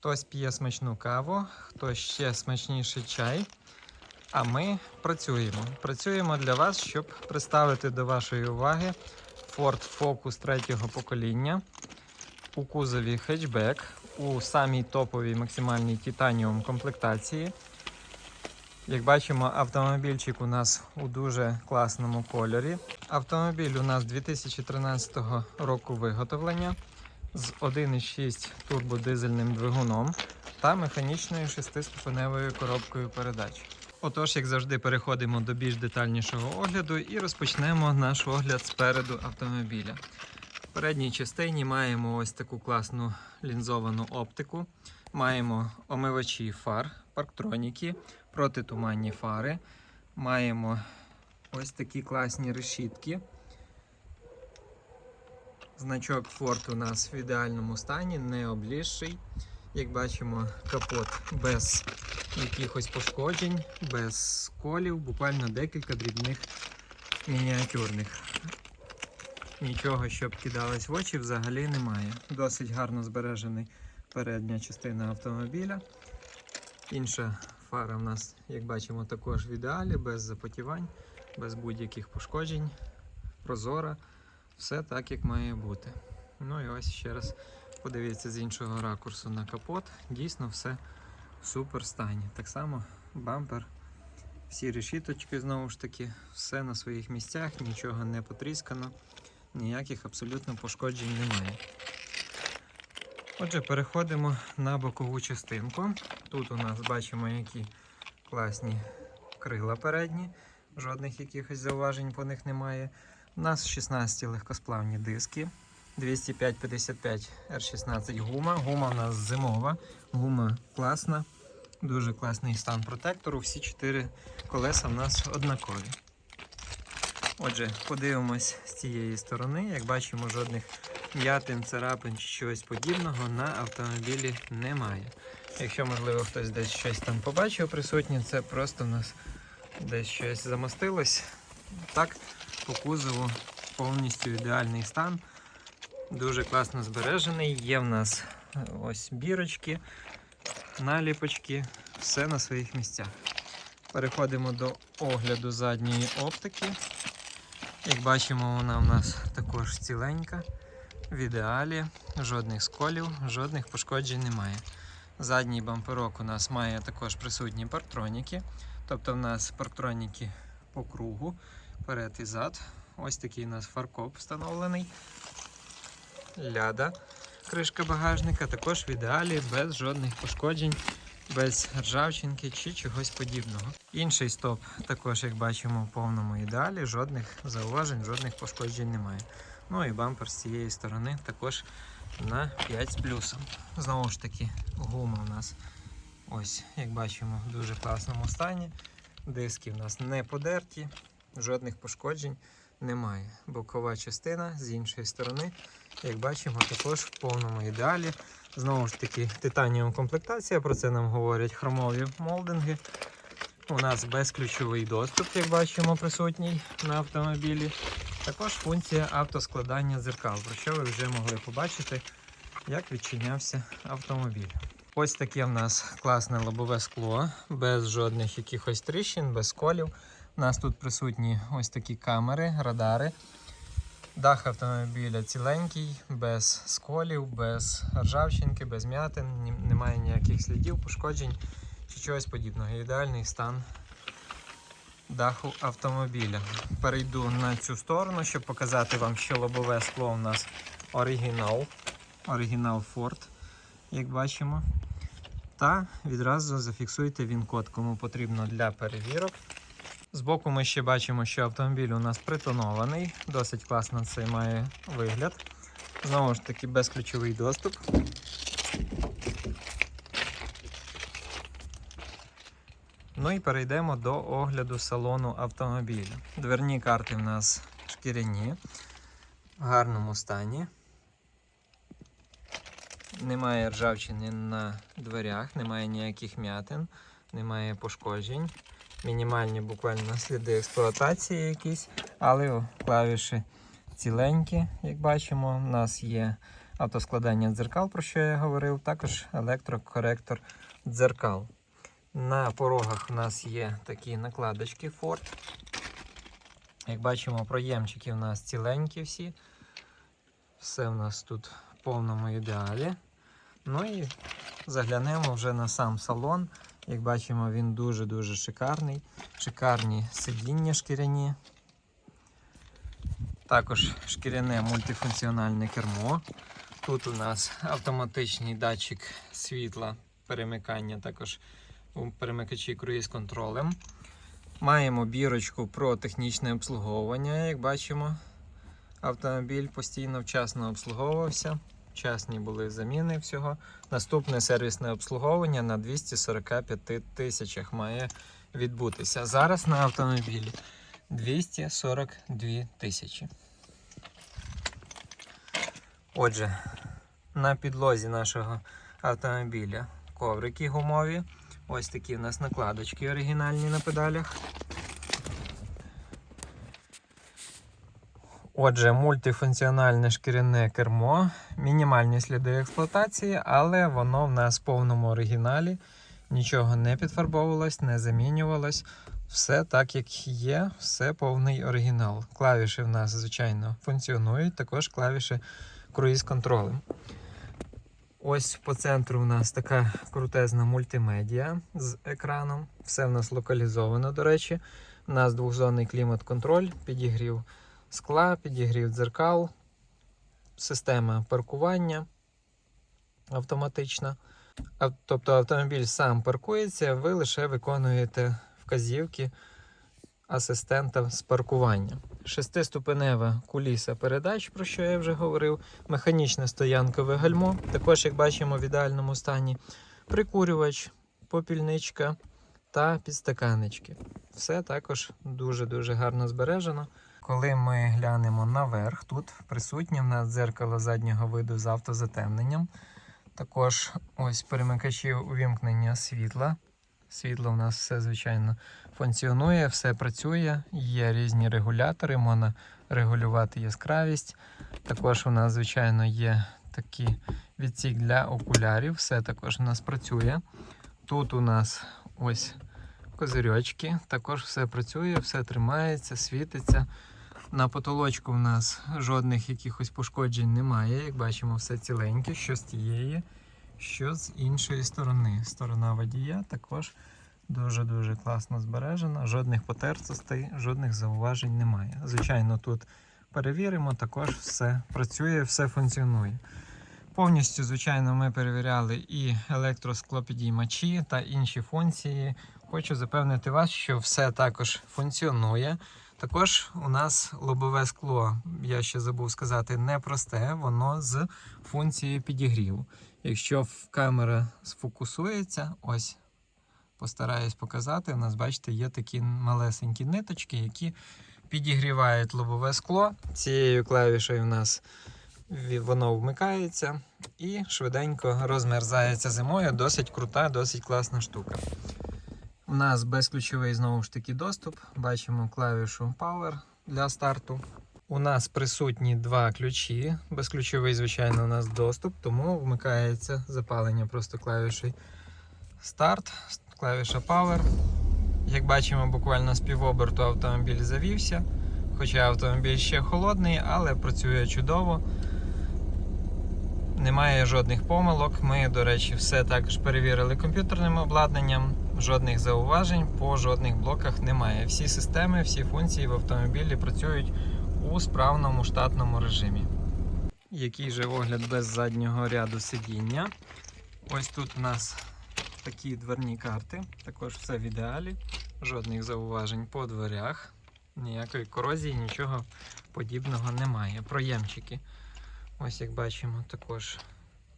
Хтось п'є смачну каву, хтось ще смачніший чай. А ми працюємо. Працюємо для вас, щоб представити до вашої уваги Ford Focus третього покоління у кузові хетчбек у самій топовій максимальній титаніум комплектації. Як бачимо, автомобільчик у нас у дуже класному кольорі. Автомобіль у нас 2013 року виготовлення з 1,6 турбодизельним двигуном та механічною шестиступеневою коробкою передач. Отож, як завжди, переходимо до більш детальнішого огляду і розпочнемо наш огляд спереду автомобіля. В передній частині маємо ось таку класну лінзовану оптику. Маємо омивачі фар, парктроніки, протитуманні фари. Маємо ось такі класні решітки. Значок Ford у нас в ідеальному стані, не облізший. Як бачимо, капот без якихось пошкоджень, без сколів, буквально декілька дрібних мініатюрних. Нічого, щоб кидалось в очі, взагалі немає. Досить гарно збережений передня частина автомобіля. Інша фара в нас, як бачимо, також в ідеалі, без запотівань, без будь-яких пошкоджень, прозора. Все так, як має бути. Ну і ось ще раз подивіться з іншого ракурсу на капот. Дійсно все в супер стані. Так само бампер, всі решіточки знову ж таки, все на своїх місцях, нічого не потріскано, ніяких абсолютно пошкоджень немає. Отже, переходимо на бокову частинку. Тут у нас бачимо, які класні крила передні, жодних якихось зауважень по них немає. У нас 16 легкосплавні диски, 205-55 R16 гума. Гума у нас зимова, гума класна, дуже класний стан протектору. Всі чотири колеса в нас однакові. Отже, подивимось з цієї сторони. Як бачимо, жодних м'ятин, царапин чи чогось подібного на автомобілі немає. Якщо, можливо, хтось десь щось там побачив присутнє, це просто в нас десь щось замостилось. Так, по кузову повністю ідеальний стан. Дуже класно збережений. Є в нас е, ось бірочки, наліпочки, все на своїх місцях. Переходимо до огляду задньої оптики. Як бачимо, вона в нас також ціленька, в ідеалі, жодних сколів, жодних пошкоджень немає. Задній бамперок у нас має також присутні парктроніки, тобто в нас парктроніки по кругу, перед і зад. Ось такий у нас фаркоп встановлений. Ляда, кришка багажника, також в ідеалі, без жодних пошкоджень, без ржавчинки чи чогось подібного. Інший стоп також, як бачимо, в повному ідеалі, жодних зауважень, жодних пошкоджень немає. Ну і бампер з цієї сторони також на 5 з плюсом. Знову ж таки, гума у нас ось, як бачимо, в дуже класному стані. Диски в нас не подерті, жодних пошкоджень немає. Бокова частина з іншої сторони, як бачимо, також в повному ідеалі. Знову ж таки, титаніум комплектація, про це нам говорять хромові молдинги. У нас безключовий доступ, як бачимо, присутній на автомобілі. Також функція автоскладання дзеркал, про що ви вже могли побачити, як відчинявся автомобіль. Ось таке в нас класне лобове скло, без жодних якихось тріщин, без колів. У нас тут присутні ось такі камери, радари. Дах автомобіля ціленький, без сколів, без ржавчинки, без м'ятин, немає ніяких слідів, пошкоджень чи чогось подібного. Ідеальний стан даху автомобіля. Перейду на цю сторону, щоб показати вам, що лобове скло у нас оригінал. Оригінал Ford, як бачимо. Та відразу зафіксуйте він-код, кому потрібно для перевірок. Збоку ми ще бачимо, що автомобіль у нас притонований. Досить класно це має вигляд. Знову ж таки, безключовий доступ. Ну і перейдемо до огляду салону автомобіля. Дверні карти в нас шкіряні, в гарному стані. Немає ржавчини на дверях, немає ніяких м'ятин, немає пошкоджень. Мінімальні буквально сліди експлуатації якісь, але клавіші ціленькі, як бачимо. У нас є автоскладання дзеркал, про що я говорив, також електрокоректор дзеркал. На порогах у нас є такі накладочки Ford. Як бачимо, проємчики у нас ціленькі всі. Все в нас тут в повному ідеалі. Ну і заглянемо вже на сам салон. Як бачимо, він дуже-дуже шикарний. Шикарні сидіння шкіряні. Також шкіряне мультифункціональне кермо. Тут у нас автоматичний датчик світла, перемикання, також у перемикачі круїз контролем. Маємо бірочку про технічне обслуговування, як бачимо. Автомобіль постійно вчасно обслуговувався. Вчасні були заміни всього. Наступне сервісне обслуговування на 245 тисячах має відбутися. Зараз на автомобілі 242 тисячі. Отже, на підлозі нашого автомобіля коврики гумові. Ось такі у нас накладочки оригінальні на педалях. Отже, мультифункціональне шкіряне кермо, мінімальні сліди експлуатації, але воно в нас в повному оригіналі. Нічого не підфарбовувалось, не замінювалось. Все так, як є, все повний оригінал. Клавіші в нас, звичайно, функціонують, також клавіші круїз контролем. Ось по центру у нас така крутезна мультимедіа з екраном. Все в нас локалізовано, до речі. У нас двохзонний клімат-контроль, підігрів скла, підігрів дзеркал, система паркування автоматична. Тобто автомобіль сам паркується, ви лише виконуєте вказівки асистента з паркування. Шестиступенева куліса передач, про що я вже говорив, механічне стоянкове гальмо, також, як бачимо, в ідеальному стані, прикурювач, попільничка та підстаканнички. Все також дуже-дуже гарно збережено. Коли ми глянемо наверх, тут присутнє в нас дзеркало заднього виду з автозатемненням. Також ось перемикачі увімкнення світла. Світло у нас все, звичайно, функціонує, все працює. Є різні регулятори, можна регулювати яскравість. Також у нас, звичайно, є такий відсік для окулярів. Все також у нас працює. Тут у нас ось козирьочки. Також все працює, все тримається, світиться. На потолочку в нас жодних якихось пошкоджень немає. Як бачимо, все ціленьке, що з тієї, що з іншої сторони. Сторона водія також дуже-дуже класно збережена. Жодних потертостей, жодних зауважень немає. Звичайно, тут перевіримо, також все працює, все функціонує. Повністю, звичайно, ми перевіряли і електросклопідіймачі та інші функції. Хочу запевнити вас, що все також функціонує. Також у нас лобове скло, я ще забув сказати, не просте, воно з функцією підігріву. Якщо камера сфокусується, ось постараюсь показати. У нас, бачите, є такі малесенькі ниточки, які підігрівають лобове скло. Цією клавішею у нас воно вмикається і швиденько розмерзається зимою. Досить крута, досить класна штука. У нас безключовий знову ж таки доступ. Бачимо клавішу Power для старту. У нас присутні два ключі. Безключовий, звичайно, у нас доступ, тому вмикається запалення просто клавіші Старт, клавіша Power. Як бачимо, буквально з півоберту автомобіль завівся. Хоча автомобіль ще холодний, але працює чудово. Немає жодних помилок. Ми, до речі, все також перевірили комп'ютерним обладнанням. Жодних зауважень по жодних блоках немає. Всі системи, всі функції в автомобілі працюють у справному штатному режимі. Який же огляд без заднього ряду сидіння. Ось тут у нас такі дверні карти. Також все в ідеалі. Жодних зауважень по дверях. Ніякої корозії, нічого подібного немає. Проємчики. Ось як бачимо, також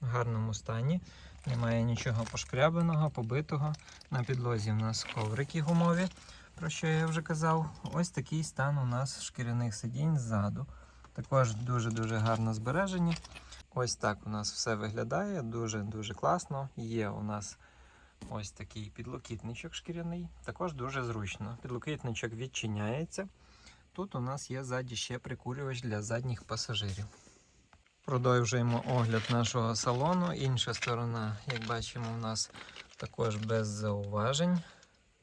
в гарному стані. Немає нічого пошкрябаного, побитого. На підлозі у нас коврики гумові, про що я вже казав. Ось такий стан у нас шкіряних сидінь ззаду. Також дуже-дуже гарно збережені. Ось так у нас все виглядає, дуже-дуже класно. Є у нас ось такий підлокітничок шкіряний, також дуже зручно. Підлокітничок відчиняється. Тут у нас є ззаді ще прикурювач для задніх пасажирів. Продовжуємо огляд нашого салону. Інша сторона, як бачимо, у нас також без зауважень.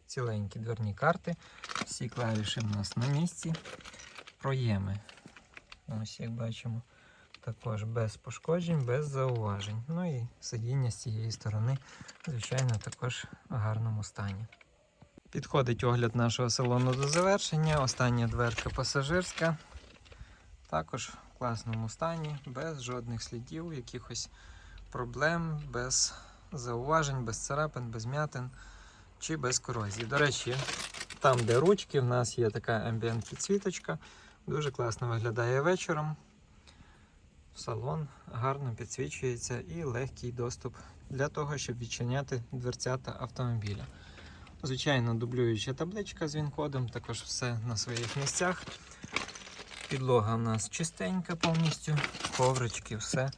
Ціленькі дверні карти. Всі клавіші у нас на місці. Проєми. Ось як бачимо. Також без пошкоджень, без зауважень. Ну і сидіння з цієї сторони, звичайно, також в гарному стані. Підходить огляд нашого салону до завершення. Остання дверка пасажирська. Також в класному стані, без жодних слідів, якихось проблем, без зауважень, без царапин, без м'ятин чи без корозії. До речі, там, де ручки, в нас є така амбієнт підсвіточка. Дуже класно виглядає вечором. Салон гарно підсвічується і легкий доступ для того, щоб відчиняти дверцята автомобіля. Звичайно, дублююча табличка з він-кодом, також все на своїх місцях. Підлога у нас чистенька повністю, коврички, все.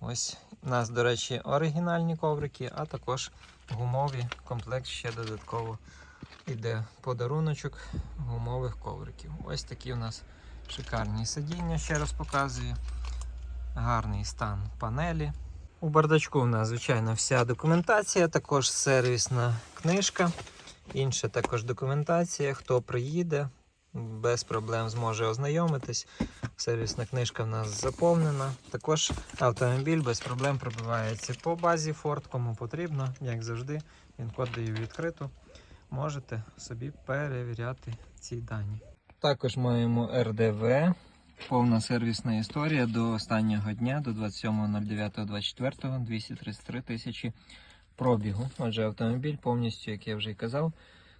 Ось у нас, до речі, оригінальні коврики, а також гумові комплект ще додатково йде подаруночок гумових ковриків. Ось такі у нас шикарні сидіння, ще раз показую. Гарний стан панелі. У бардачку у нас, звичайно, вся документація, також сервісна книжка, інша також документація. Хто приїде, без проблем зможе ознайомитись. Сервісна книжка в нас заповнена. Також автомобіль без проблем пробивається по базі Ford, кому потрібно, як завжди. Він код даю відкриту. Можете собі перевіряти ці дані. Також маємо РДВ. Повна сервісна історія до останнього дня, до 27.09.24, 233 тисячі пробігу. Отже, автомобіль повністю, як я вже й казав,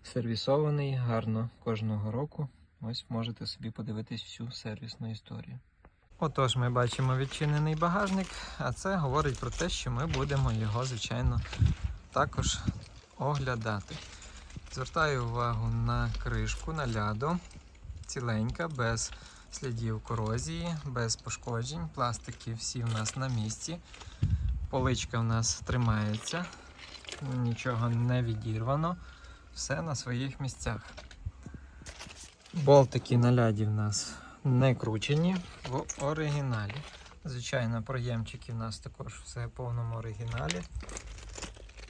сервісований гарно кожного року. Ось можете собі подивитись всю сервісну історію. Отож, ми бачимо відчинений багажник, а це говорить про те, що ми будемо його, звичайно, також оглядати. Звертаю увагу на кришку, на ляду, ціленька, без слідів корозії, без пошкоджень. Пластики всі в нас на місці. Поличка в нас тримається, нічого не відірвано, все на своїх місцях. Болтики на ляді в нас не кручені в оригіналі. Звичайно, проємчики в нас також все в повному оригіналі.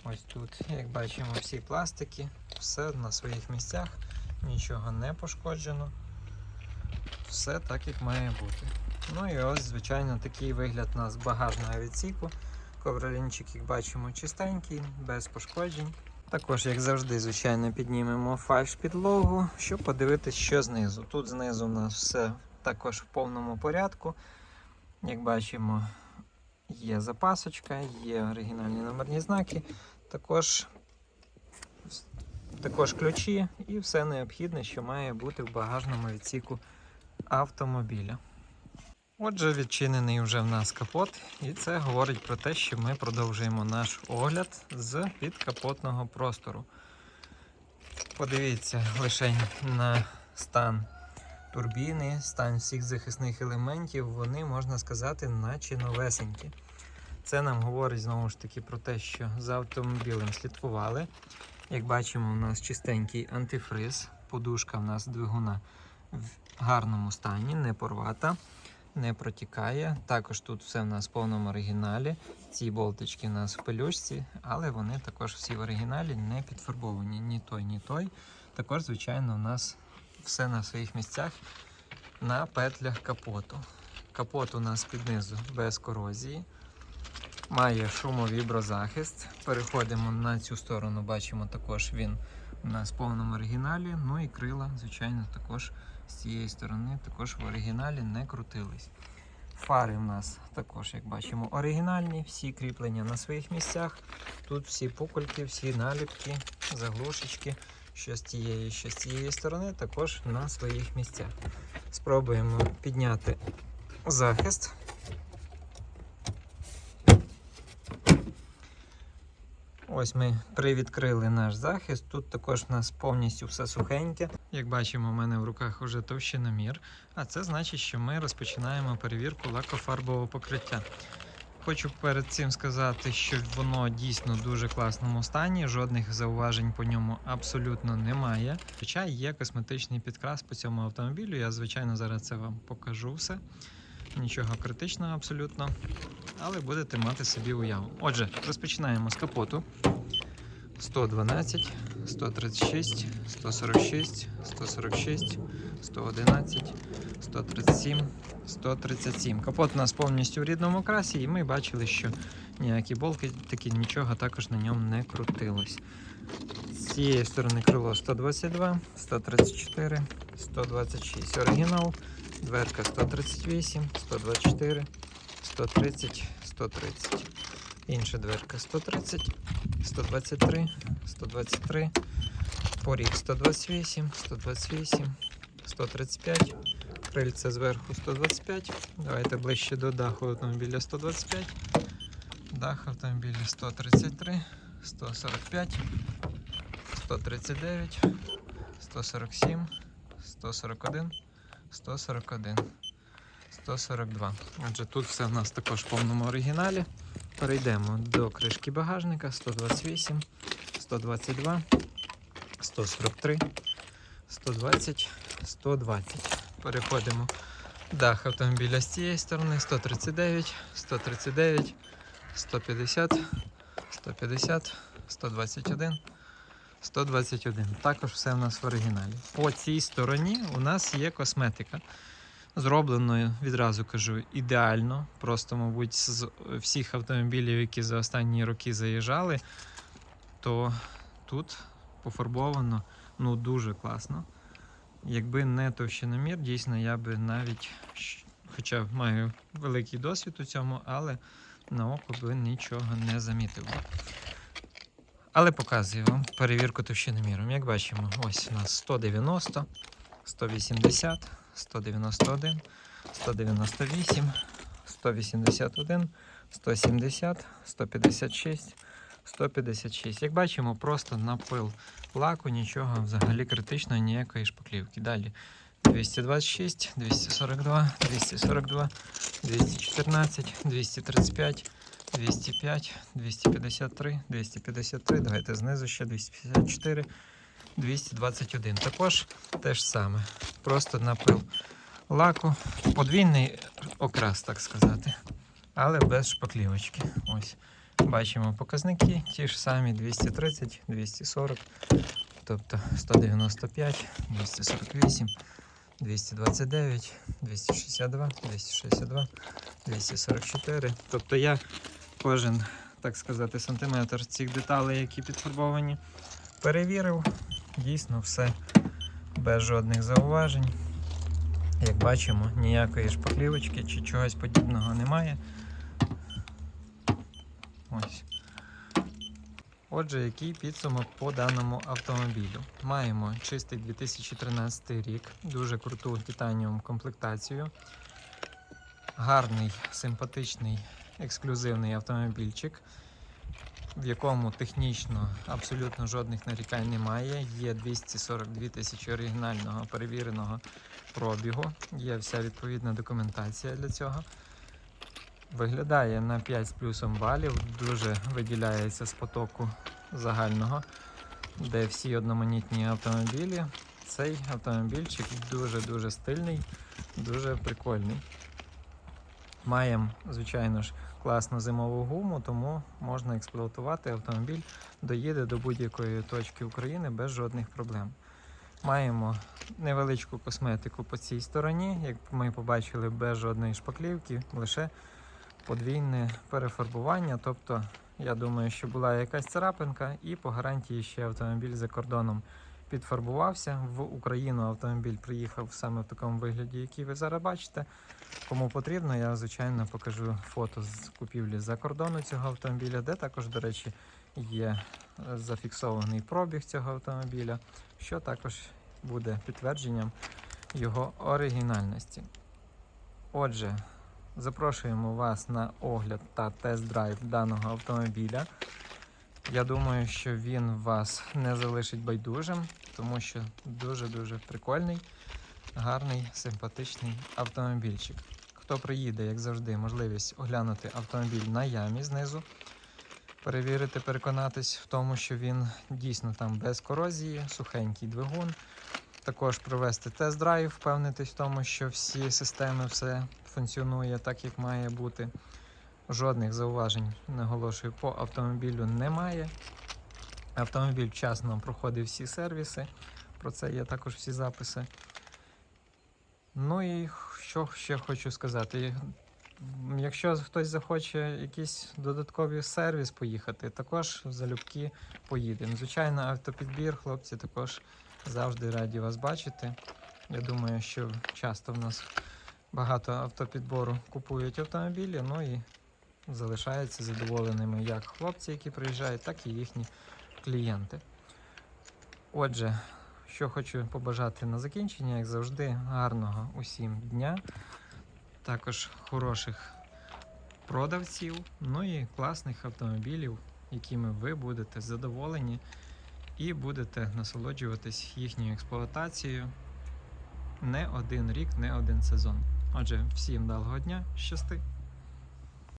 Ось тут, як бачимо, всі пластики, все на своїх місцях, нічого не пошкоджено. Все так, як має бути. Ну і ось, звичайно, такий вигляд у нас багажного відсіку. Ковролінчик, як бачимо, чистенький, без пошкоджень. Також, як завжди, звичайно, піднімемо фальш підлогу, щоб подивитися, що знизу. Тут знизу у нас все також в повному порядку. Як бачимо, є запасочка, є оригінальні номерні знаки, також, також ключі і все необхідне, що має бути в багажному відсіку автомобіля. Отже, відчинений вже в нас капот, і це говорить про те, що ми продовжуємо наш огляд з підкапотного простору. Подивіться лише на стан турбіни, стан всіх захисних елементів, вони, можна сказати, наче новесенькі. Це нам говорить знову ж таки про те, що за автомобілем слідкували. Як бачимо, у нас чистенький антифриз, подушка в нас двигуна в гарному стані, не порвата не протікає. Також тут все в нас в повному оригіналі. Ці болтички в нас в пелюшці, але вони також всі в оригіналі не підфарбовані. Ні той, ні той. Також, звичайно, у нас все на своїх місцях на петлях капоту. Капот у нас під низу без корозії. Має шумовіброзахист. Переходимо на цю сторону, бачимо також він у нас в повному оригіналі. Ну і крила, звичайно, також з цієї сторони також в оригіналі не крутились. Фари в нас також, як бачимо, оригінальні, всі кріплення на своїх місцях. Тут всі пукольки, всі наліпки, заглушечки, що з тієї, що з цієї сторони, також на своїх місцях. Спробуємо підняти захист. Ось ми привідкрили наш захист. Тут також в нас повністю все сухеньке. Як бачимо, у мене в руках вже товщиномір, а це значить, що ми розпочинаємо перевірку лакофарбового покриття. Хочу перед цим сказати, що воно дійсно в дуже класному стані, жодних зауважень по ньому абсолютно немає. Хоча є косметичний підкрас по цьому автомобілю. Я, звичайно, зараз це вам покажу все. нічого критичного абсолютно, але будете мати собі уяву. Отже, розпочинаємо з капоту. 112, 136, 146, 146, 111, 137, 137. Капот у нас повністю в рідному красі, і ми бачили, що ніякі болки, такі нічого також на ньому не крутилось. З цієї сторони крило 122, 134, 126. Оригінал, дверка 138, 124, 130, 130. Інша дверка 130, 123, 123, поріг 128, 128, 135, крильце зверху 125. Давайте ближче до даху автомобіля 125, дах автомобіля 133, 145, 139, 147, 141, 141, 142. Отже, тут все в нас також в повному оригіналі. Перейдемо до кришки багажника 128, 122, 143, 120, 120. Переходимо. Дах автомобіля з цієї сторони 139, 139, 150, 150, 121, 121. Також все в нас в оригіналі. По цій стороні у нас є косметика. Зроблено, відразу кажу, ідеально. Просто, мабуть, з всіх автомобілів, які за останні роки заїжджали, то тут пофарбовано ну, дуже класно. Якби не товщиномір, дійсно я би навіть, хоча маю великий досвід у цьому, але на око би нічого не замітив. Але показую вам перевірку товщиноміром. Як бачимо, ось у нас 190, 180, 191, 198, 181, 170, 156, 156. Як бачимо, просто напил лаку, нічого взагалі критичного, ніякої шпаклівки. Далі 226, 242, 242, 214, 235, 205, 253, 253. Давайте знизу ще 254, 221. Також те ж саме. Просто напил лаку. Подвійний окрас, так сказати. Але без шпаклівочки. Ось. Бачимо показники, ті ж самі 230, 240, тобто 195, 248, 229, 262, 262, 244. Тобто я кожен, так сказати, сантиметр цих деталей, які підфарбовані, перевірив. Дійсно, все без жодних зауважень. Як бачимо, ніякої шпаклівочки чи чогось подібного немає. Ось. Отже, який підсумок по даному автомобілю? Маємо чистий 2013 рік, дуже круту титаніум комплектацію. Гарний, симпатичний, ексклюзивний автомобільчик, в якому технічно абсолютно жодних нарікань немає. Є 242 тисячі оригінального перевіреного пробігу, є вся відповідна документація для цього. Виглядає на 5 з плюсом балів, дуже виділяється з потоку загального, де всі одноманітні автомобілі. Цей автомобільчик дуже-дуже стильний, дуже прикольний. Маємо, звичайно ж, класну зимову гуму, тому можна експлуатувати автомобіль, доїде до будь-якої точки України без жодних проблем. Маємо невеличку косметику по цій стороні, як ми побачили, без жодної шпаклівки, лише подвійне перефарбування. Тобто, я думаю, що була якась царапинка, і по гарантії ще автомобіль за кордоном підфарбувався. В Україну автомобіль приїхав саме в такому вигляді, який ви зараз бачите. Кому потрібно, я звичайно покажу фото з купівлі за кордону цього автомобіля, де також, до речі, є е, зафіксований пробіг цього автомобіля, що також буде підтвердженням його оригінальності. Отже, Запрошуємо вас на огляд та тест-драйв даного автомобіля. Я думаю, що він вас не залишить байдужим, тому що дуже-дуже прикольний, гарний, симпатичний автомобільчик. Хто приїде, як завжди, можливість оглянути автомобіль на ямі знизу, перевірити, переконатись в тому, що він дійсно там без корозії, сухенький двигун. Також провести тест-драйв, впевнитись в тому, що всі системи, все функціонує так, як має бути. Жодних зауважень, наголошую, по автомобілю немає. Автомобіль вчасно проходив всі сервіси. Про це є також всі записи. Ну і що ще хочу сказати. Якщо хтось захоче якийсь додатковий сервіс поїхати, також залюбки поїдемо. Звичайно, автопідбір, хлопці, також завжди раді вас бачити. Я думаю, що часто в нас багато автопідбору купують автомобілі, ну і залишаються задоволеними як хлопці, які приїжджають, так і їхні клієнти. Отже, що хочу побажати на закінчення, як завжди, гарного усім дня, також хороших продавців, ну і класних автомобілів, якими ви будете задоволені і будете насолоджуватись їхньою експлуатацією не один рік, не один сезон. Отже, всім вдалого дня, щасти!